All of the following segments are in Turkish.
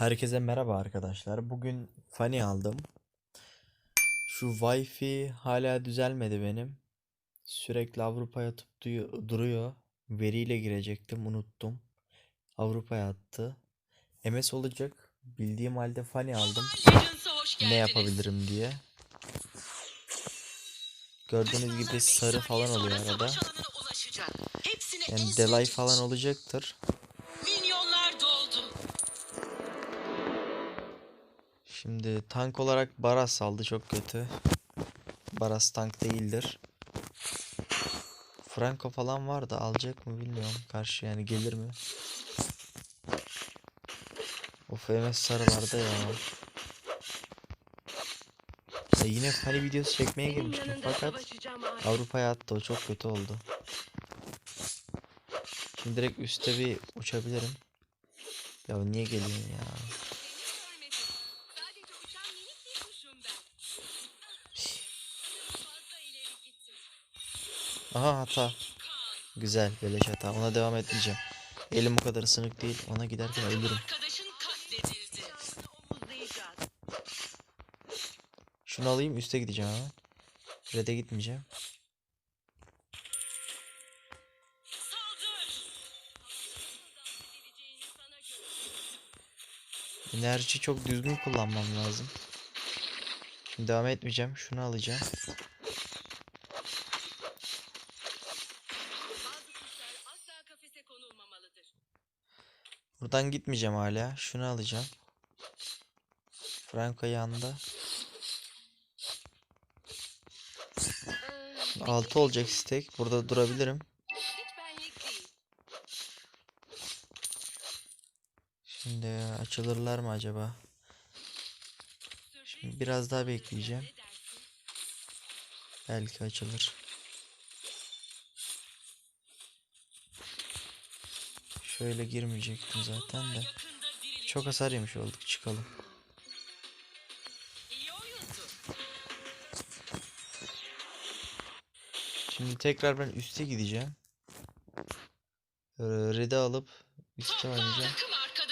Herkese merhaba arkadaşlar. Bugün Funny aldım. Şu Wi-Fi hala düzelmedi benim. Sürekli Avrupa'ya atıp duruyor. Veriyle girecektim, unuttum. Avrupa'ya attı. MS olacak. Bildiğim halde Funny aldım. Ne yapabilirim diye. Gördüğünüz gibi sarı falan oluyor arada. Yani delay falan olacaktır. Şimdi tank olarak Baras aldı çok kötü. Baras tank değildir. Franco falan var da alacak mı bilmiyorum. Karşı yani gelir mi? Of MS sarılarda ya. Ya yine funny videosu çekmeye girmiştim fakat Avrupa'ya attı o çok kötü oldu. Şimdi direkt üstte bir uçabilirim. Ya niye geliyorsun ya? Aha hata. Güzel beleş hata. Ona devam etmeyeceğim. Elim o kadar ısınık değil. Ona giderken ölürüm. Şunu alayım üste gideceğim hemen. Red'e gitmeyeceğim. Enerji çok düzgün kullanmam lazım. Şimdi devam etmeyeceğim. Şunu alacağım. Buradan gitmeyeceğim hala. Şunu alacağım. Franco yanında. 6 olacak stack. Burada durabilirim. Şimdi açılırlar mı acaba? Şimdi biraz daha bekleyeceğim. Belki açılır. Şöyle girmeyecektim zaten de. Çok hasar yemiş olduk. Çıkalım. Şimdi tekrar ben üste gideceğim. Ee, Red'i alıp üste oynayacağım.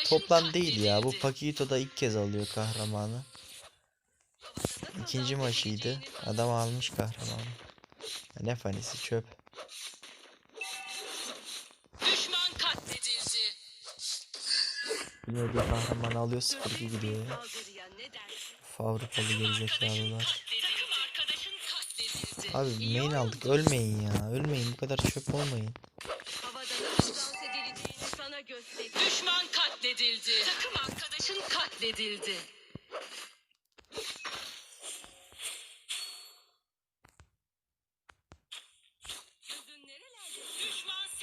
Toplam değil ya. Bu. Pakito da ilk kez alıyor kahramanı. İkinci maçıydı. Adam almış kahramanı. Ne fanisi çöp. Bilmediği kahraman alıyor 0-2 gidiyor Avrupalı gerizekalılar. Abi main aldık. Ölmeyin ya. Ölmeyin. Bu kadar çöp olmayın. Düşman katledildi. Takım arkadaşın katledildi.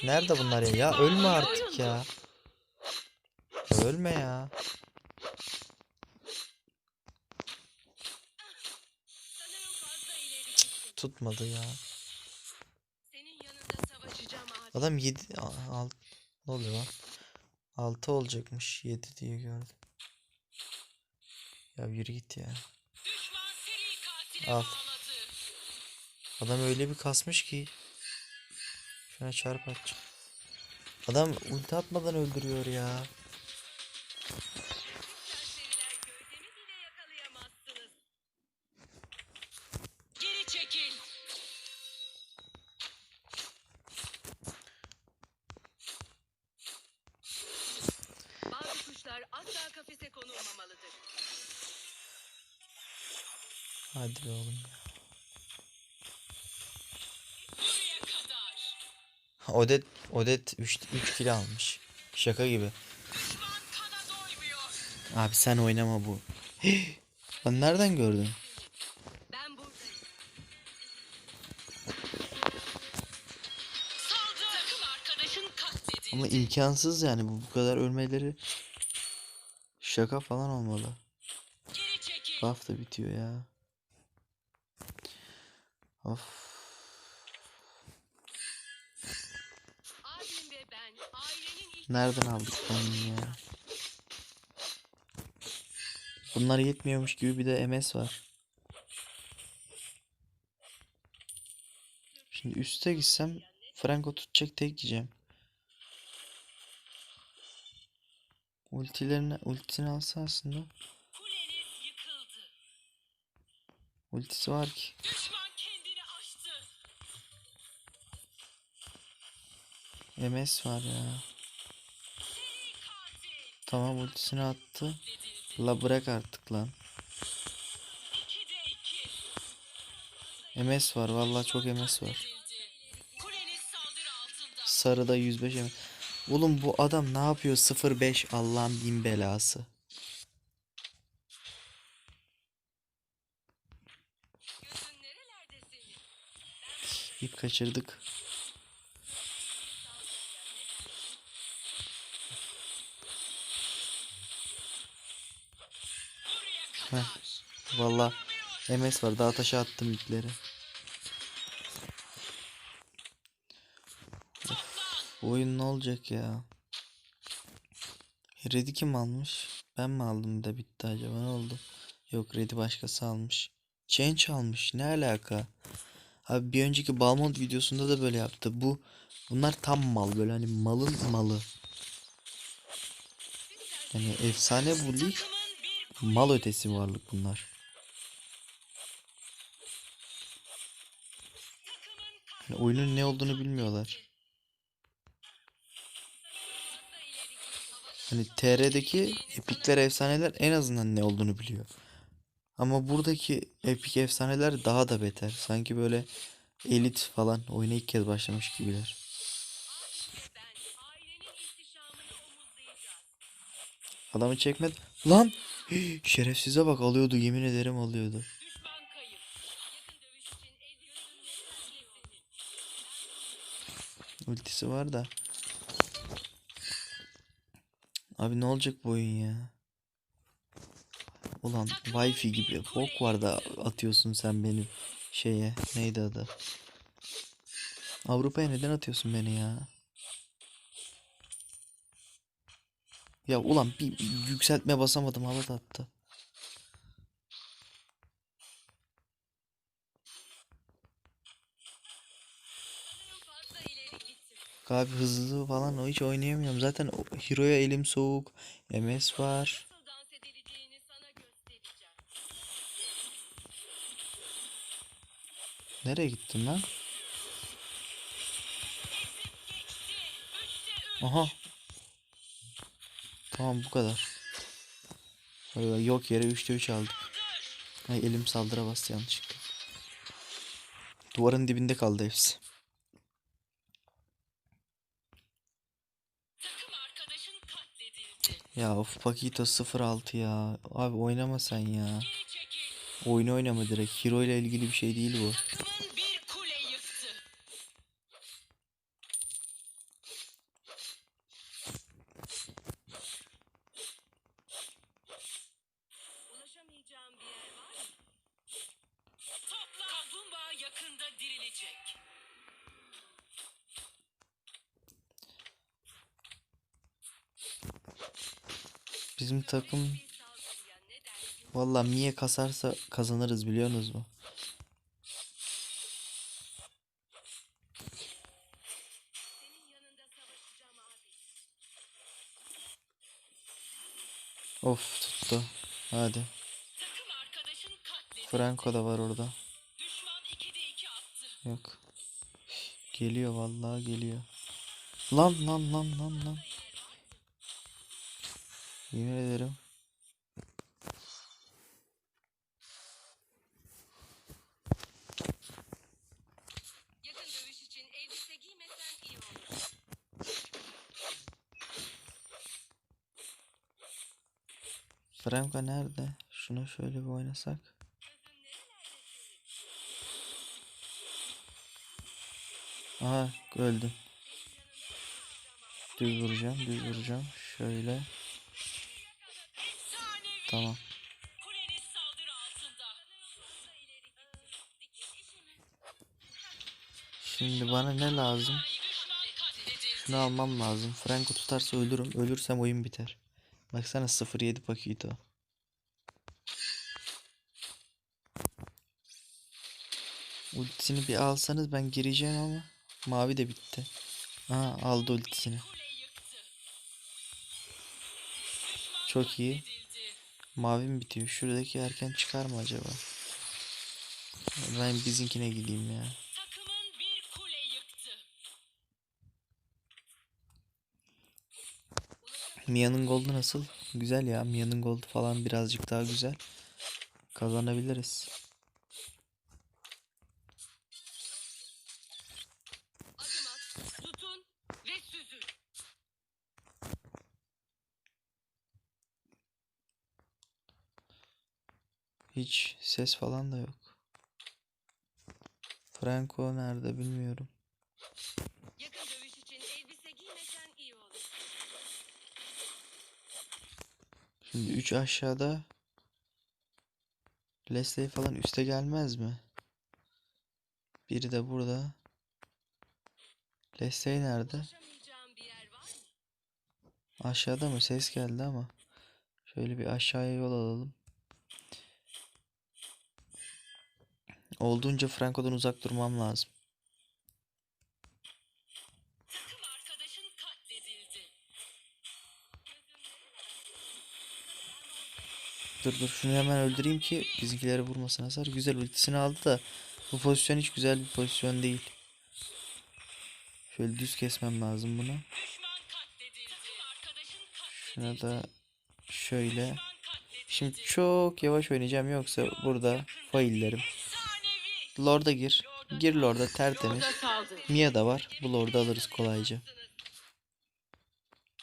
Nerede bunlar ya? Ya ölme artık ya. Ölme ya. Tutmadı ya. Adam 7 alt ne oluyor lan? 6 olacakmış. 7 diye gördüm. Ya yürü git ya. Al. Adam öyle bir kasmış ki. Şuna çarp atacağım. Adam ulti atmadan öldürüyor ya. Hadi be oğlum ya. Odet Odet 3 3 kill almış. Şaka gibi. Abi sen oynama bu. Lan nereden gördün? Ben buradayım. Saldır. Takım arkadaşın katledildi. Ama imkansız yani bu bu kadar ölmeleri. Şaka falan olmalı. Geri çekil. Buff da bitiyor ya. Of. Abim ve ben ailenin ihtiyaçlarını Nereden aldık bunu ya? Bunlar yetmiyormuş gibi bir de MS var. Şimdi üste gitsem Franco tutacak tek yiyeceğim. Ultilerini ultisini alsa aslında. Ultisi var ki. MS var ya. Tamam ultisini attı. La bırak artık lan. 2'de 2. MS var vallahi çok MS var. Sarıda 105 MS. Oğlum bu adam ne yapıyor? 05 Allah'ın bin belası. İp kaçırdık. Heh. Vallahi MS var. Daha taşa attım. Bu oyun ne olacak ya? Red'i kim almış? Ben mi aldım da bitti acaba ne oldu? Yok Red'i başkası almış. Change almış. Ne alaka? Abi bir önceki Balmont videosunda da böyle yaptı. Bu bunlar tam mal böyle hani malın malı. Yani efsane bu lig. Mal ötesi varlık bunlar. Yani oyunun ne olduğunu bilmiyorlar. Hani TR'deki epikler efsaneler en azından ne olduğunu biliyor. Ama buradaki epik efsaneler daha da beter. Sanki böyle elit falan oyuna ilk kez başlamış gibiler. Adamı çekmedi. Lan! Şerefsize bak alıyordu yemin ederim alıyordu. Ultisi var da. Abi ne olacak bu oyun ya? Ulan Wi-Fi gibi bok var da atıyorsun sen beni şeye. Neydi adı? Avrupa'ya neden atıyorsun beni ya? Ya ulan bir, yükseltme basamadım hava da attı. Abi hızlı falan o hiç oynayamıyorum. Zaten Hero'ya elim soğuk. MS var. Nereye gittin lan? Aha. Tamam bu kadar. Öyle yok yere 3'te 3 aldık. Ay elim saldıra bastı yanlışlıkla. Duvarın dibinde kaldı hepsi. Ya of Pakito 06 ya. Abi oynama sen ya. Oyunu oynama direkt. Hero ile ilgili bir şey değil bu. Takımın bir kule yıktı. Ulaşamayacağım bir yer var mı? Topla. Kaplumbağa yakında dirilecek. Bizim takım valla Mie kasarsa kazanırız biliyorsunuz mu? Of tuttu. Hadi. Franco da var orada. Düşman 2'de 2 attı. Yok. Geliyor vallahi geliyor. Lan lan lan lan lan. Yemin ederim. Franco nerede? Şunu şöyle bir oynasak. Aha öldüm. Düz vuracağım, düz vuracağım. Şöyle. Mi? Şimdi bana ne lazım? Şunu almam lazım. Franco tutarsa ölürüm. Ölürsem oyun biter. Baksana 07 Pakito. Ultisini bir alsanız ben gireceğim ama mavi de bitti. Aha aldı ultisini. Çok iyi. Mavim bitiyor. Şuradaki erken çıkar mı acaba? Ben bizimkine gideyim ya. Mia'nın goldu nasıl? Güzel ya. Mia'nın goldu falan birazcık daha güzel. Kazanabiliriz. Adım at, tutun ve süzün. Hiç ses falan da yok. Franco nerede bilmiyorum. Yakın dövüş için elbise giymesen iyi olur. Şimdi 3 aşağıda Leslie falan üste gelmez mi? Biri de burada. Leslie nerede? Aşağıda mı? Ses geldi ama. Şöyle bir aşağıya yol alalım. Olduğunca Franco'dan uzak durmam lazım. Dur dur şunu hemen öldüreyim ki bizimkileri vurmasın hasar. Güzel ultisini aldı da bu pozisyon hiç güzel bir pozisyon değil. Şöyle düz kesmem lazım bunu. Şuna da şöyle. Şimdi çok yavaş oynayacağım yoksa burada faillerim. Lord'a gir. Gir Lord'a tertemiz. Mia da var. Bu Lord'u alırız kolayca.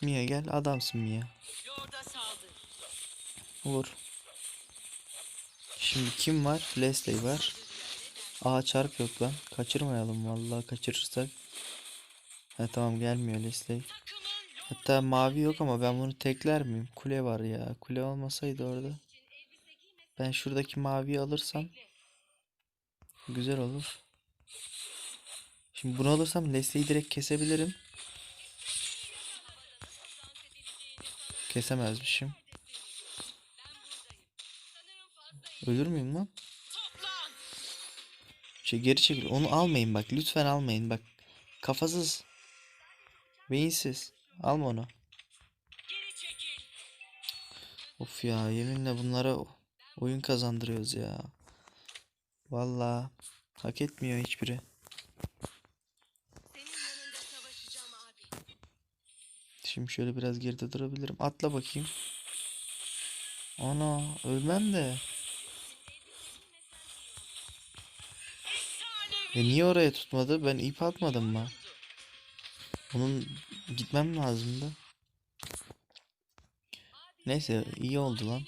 Mia gel adamsın Mia. Vur. Şimdi kim var? Leslie var. Aa çarp yok lan. Kaçırmayalım vallahi kaçırırsak. Ha tamam gelmiyor Leslie. Hatta mavi yok ama ben bunu tekler miyim? Kule var ya. Kule olmasaydı orada. Ben şuradaki maviyi alırsam güzel olur. Şimdi bunu alırsam Leslie'yi direkt kesebilirim. Kesemezmişim. Ölür müyüm lan? Şey geri çekil. Onu almayın bak. Lütfen almayın bak. Kafasız. Beyinsiz. Alma onu. Of ya yeminle bunlara oyun kazandırıyoruz ya. Vallahi hak etmiyor hiçbiri. Şimdi şöyle biraz geride durabilirim. Atla bakayım. Ana ölmem de. E niye oraya tutmadı? Ben ip atmadım mı? Onun gitmem lazımdı. Neyse iyi oldu lan.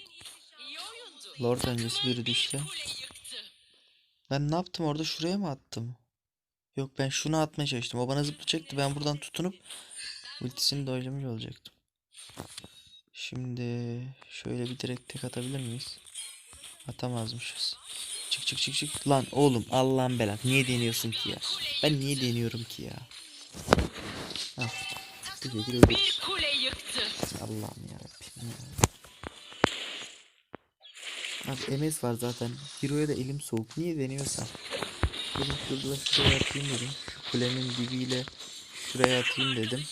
Lord öncesi biri düştü. Ben ne yaptım orada? Şuraya mı attım? Yok ben şunu atmaya çalıştım. O bana zıplayacaktı. Ben buradan tutunup ultisini dojlamış olacaktım. Şimdi şöyle bir direkt tek atabilir miyiz? Atamazmışız. Çık çık çık çık. Lan oğlum Allah'ın belat. Niye deniyorsun ki ya? Ben niye deniyorum ki ya? Al. Bir. Bir kule yıktı. Allah'ım yarabbim ya. Abi MS var zaten. Hero'ya da elim soğuk. Niye deniyorsam. Dedim şurada şuraya atayım dedim. Şu kulenin dibiyle şuraya atayım dedim.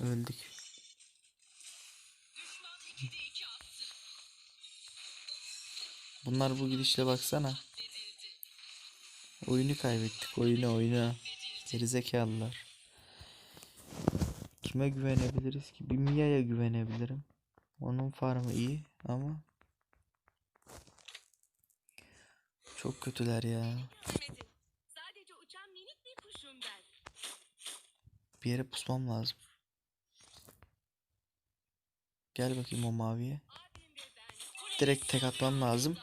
Öldük. Düşman 2'de 2 attı. Bunlar bu gidişle baksana. Oyunu kaybettik. Oyunu oyunu. Gerizekalılar. Kime güvenebiliriz ki? Bir Mia'ya güvenebilirim. Onun farmı iyi ama çok kötüler ya. Görmedin. Sadece uçan minik bir kuşum ben. Bir yere pusmam lazım. Gel bakayım o maviye. Direkt tek atmam lazım.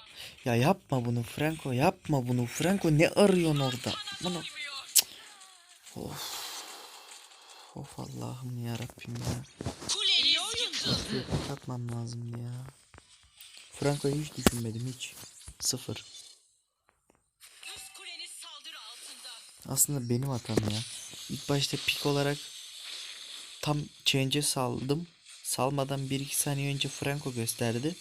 Ya yapma bunu Franco yapma bunu. Franco ne arıyorsun orada? Bunu. Of. Of Allah'ım ya Rabbim ya. Kuleniz yıkıldı. Şuraya tek atmam lazımdı ya. Franco'yu hiç düşünmedim hiç. Sıfır. Aslında benim hatam ya. İlk başta pik olarak tam change'e saldım. Salmadan 1-2 saniye önce Franco gösterdi.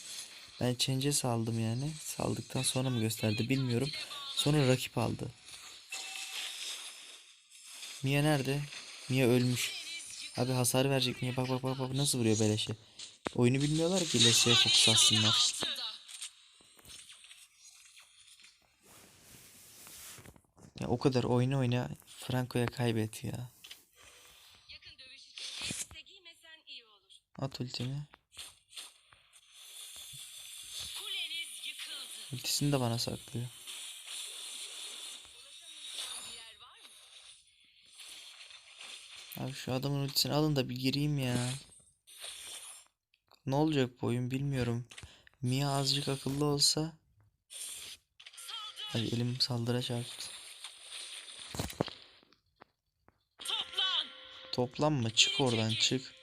Ben change'e saldım yani. Saldıktan sonra mı gösterdi bilmiyorum. Sonra rakip aldı. Mia nerede? Mia ölmüş. Abi hasar verecek niye? Bak bak bak bak nasıl vuruyor beleşe. Oyunu bilmiyorlar ki Leslie'ye fokus. Altında. Ya o kadar oyna oyna Franco'ya kaybet ya. At yıkıldı. Ultisini de bana saklıyor. Ulaşamayacağım bir yer var mı? Abi şu adamın ultisini alın da bir gireyim ya. Ne olacak bu oyun bilmiyorum. Mia azıcık akıllı olsa. Ay elim saldıra çarptı. Toplan. Toplanma çık oradan çık.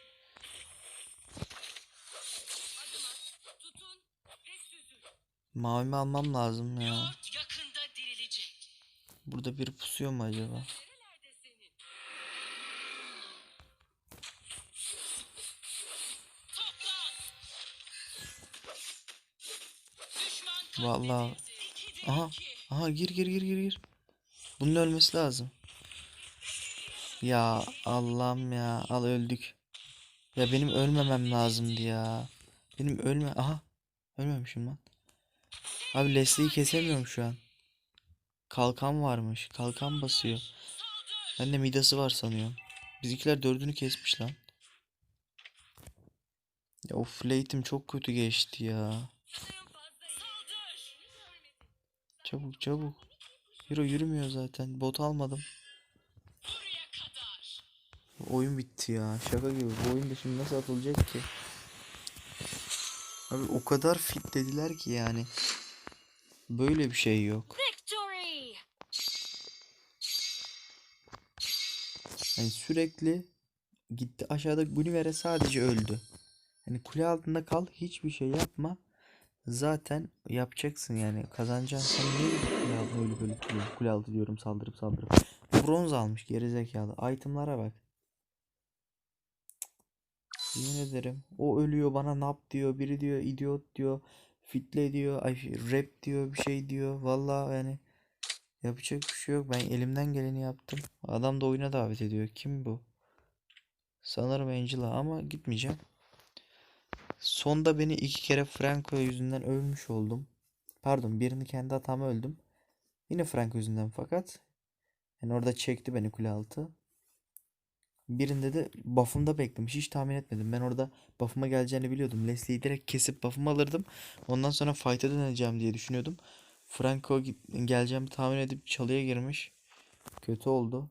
Mavimi almam lazım ya. Burada bir pusuyor mu acaba? Vallahi. Aha. Aha gir gir gir gir gir. Bunun ölmesi lazım. Ya Allah'ım ya al öldük. Ya benim ölmemem lazımdı ya. Benim ölme aha ölmemişim lan. Abi Leslie'yi kesemiyorum şu an. Kalkan varmış. Kalkan basıyor. Ben de midası var sanıyorum. Bizimkiler dördünü kesmiş lan. Ya of late'im çok kötü geçti ya. Çabuk çabuk. Hero yürümüyor zaten. Bot almadım. Oyun bitti ya. Şaka gibi. Bu oyun da şimdi nasıl atılacak ki? Abi o kadar fit dediler ki yani. Böyle bir şey yok. Yani sürekli gitti aşağıda Gulliver'e sadece öldü. Hani kule altında kal hiçbir şey yapma. Zaten yapacaksın yani kazanacaksın. Sen niye kule ölüp ölüp duruyorsun? Kule altı diyorum saldırıp saldırıp. Bronz almış gerizekalı. Itemlara bak. Yemin ederim. O ölüyor bana nap diyor. Biri diyor idiot diyor. Fitle diyor. Ay rap diyor bir şey diyor. Vallahi yani yapacak bir şey yok. Ben elimden geleni yaptım. Adam da oyuna davet ediyor. Kim bu? Sanırım Angela ama gitmeyeceğim. Sonda beni iki kere Franco yüzünden ölmüş oldum. Pardon birini kendi hatama öldüm. Yine Franco yüzünden fakat. Yani orada çekti beni kule altı. Birinde de buff'ımda beklemiş. Hiç tahmin etmedim. Ben orada buff'ıma geleceğini biliyordum. Leslie'yi direkt kesip buff'ımı alırdım. Ondan sonra fight'a döneceğim diye düşünüyordum. Franco geleceğimi tahmin edip çalıya girmiş. Kötü oldu.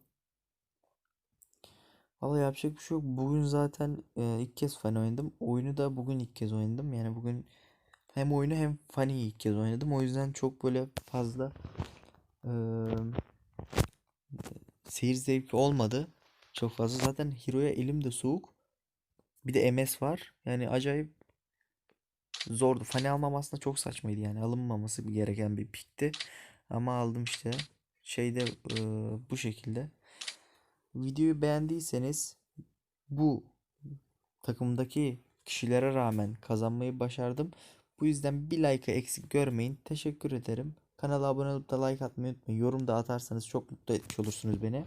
Vallahi yapacak bir şey yok. Bugün zaten e, ilk kez Funny oynadım. Oyunu da bugün ilk kez oynadım. Yani bugün hem oyunu hem Funny'yi ilk kez oynadım. O yüzden çok böyle fazla e, seyir zevki olmadı. Çok fazla. Zaten Hero'ya elim de soğuk. Bir de MS var. Yani acayip zordu. Funny almam aslında çok saçmaydı yani. Alınmaması gereken bir pikti. Ama aldım işte. Şeyde e, bu şekilde. Videoyu beğendiyseniz bu takımdaki kişilere rağmen kazanmayı başardım. Bu yüzden bir like'ı eksik görmeyin. Teşekkür ederim. Kanala abone olup da like atmayı unutmayın. Yorum da atarsanız çok mutlu etmiş olursunuz beni.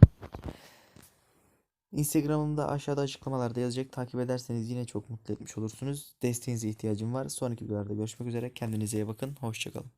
Instagram'ımda aşağıda açıklamalarda yazacak. Takip ederseniz yine çok mutlu etmiş olursunuz. Desteğinize ihtiyacım var. Sonraki videolarda görüşmek üzere. Kendinize iyi bakın. Hoşçakalın.